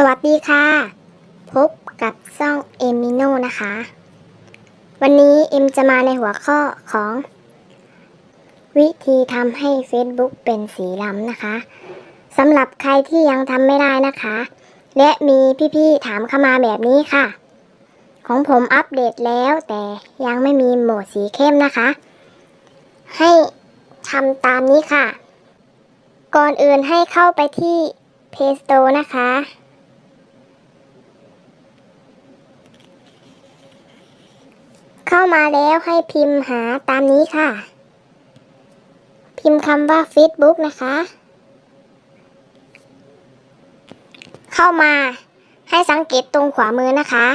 สวัสดีค่ะ พบกับซ่องเอมิโนนะคะ วันนี้เอ็มจะมาในหัวข้อของ วิธีทำให้ Facebook เป็นสีล้ำนะคะสำหรับใครที่ยังทำไม่ได้นะคะ และมีพี่ๆถามเข้ามาแบบนี้ค่ะ ของผมอัปเดตแล้วแต่ยังไม่มีโหมดสีเข้มนะคะ ให้ทำตามนี้ค่ะ ก่อนอื่นให้เข้าไปที่ Play Store นะคะ เข้ามาแล้วให้พิมพ์หาตามนี้ค่ะ พิมพ์คำว่า Facebook นะคะ เข้ามาให้สังเกตตรงขวามือนะคะ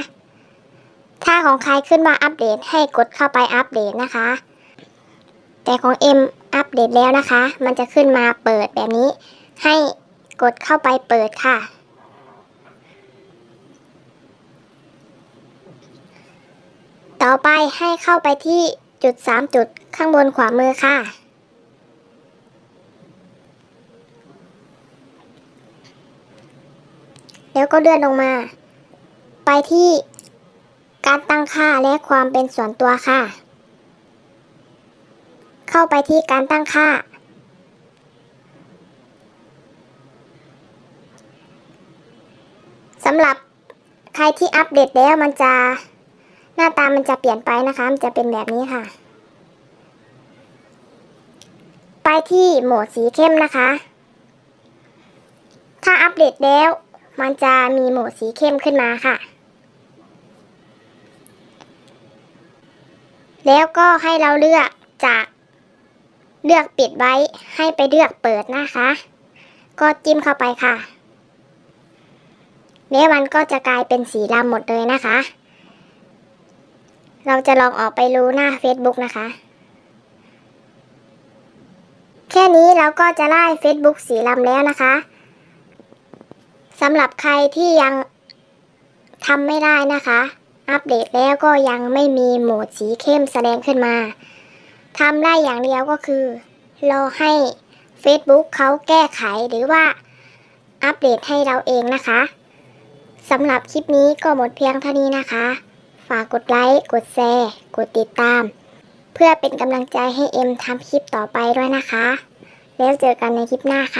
ถ้าของใครขึ้นมาอัปเดตให้กดเข้าไปอัปเดตนะคะ แต่ของเอ็มอัปเดตแล้วนะคะ มันจะขึ้นมาเปิดแบบนี้ ให้กดเข้าไปเปิดค่ะ ต่อไปให้เข้าไปที่จุด 3 จุดข้างบนขวามือค่ะ แล้วก็เลื่อนลงมา ไปที่การตั้งค่าและความเป็นส่วนตัวค่ะ เข้าไปที่การตั้งค่า สำหรับใครที่อัปเดตแล้วมันจะ หน้าตามันจะเปลี่ยนไปนะคะ มันจะเป็นแบบนี้ค่ะ ไปที่โหมดสีเข้มนะคะ ถ้าอัปเดตแล้ว มันจะมีโหมดสีเข้มขึ้นมาค่ะ แล้วก็ให้เราเลือกจากเลือกปิดไว้ให้ไปเลือกเปิดนะคะ ก็จิ้มเข้าไปค่ะแล้วมันก็จะกลายเป็นสีดำหมดเลยนะคะ เราจะลองออกไปรู้หน้า Facebook นะคะ แค่นี้เราก็จะไล่ Facebook สีลำแล้วนะคะสำหรับใครที่ยังทำไม่ได้นะคะ อัปเดตแล้วก็ยังไม่มีโหมดสีเข้มแสดงขึ้นมาทำได้อย่างเดียวก็คือ รอให้ Facebook เขาแก้ไขหรือว่าอัปเดตให้เราเองนะคะสำหรับคลิปนี้ก็หมดเพียงเท่านี้นะคะากกดไลค์ กดแชร์ กดติดตาม เพื่อเป็นกำลังใจให้เอ็มทำคลิปต่อไปด้วยนะคะ แล้วเจอกันในคลิปหน้าค่ะ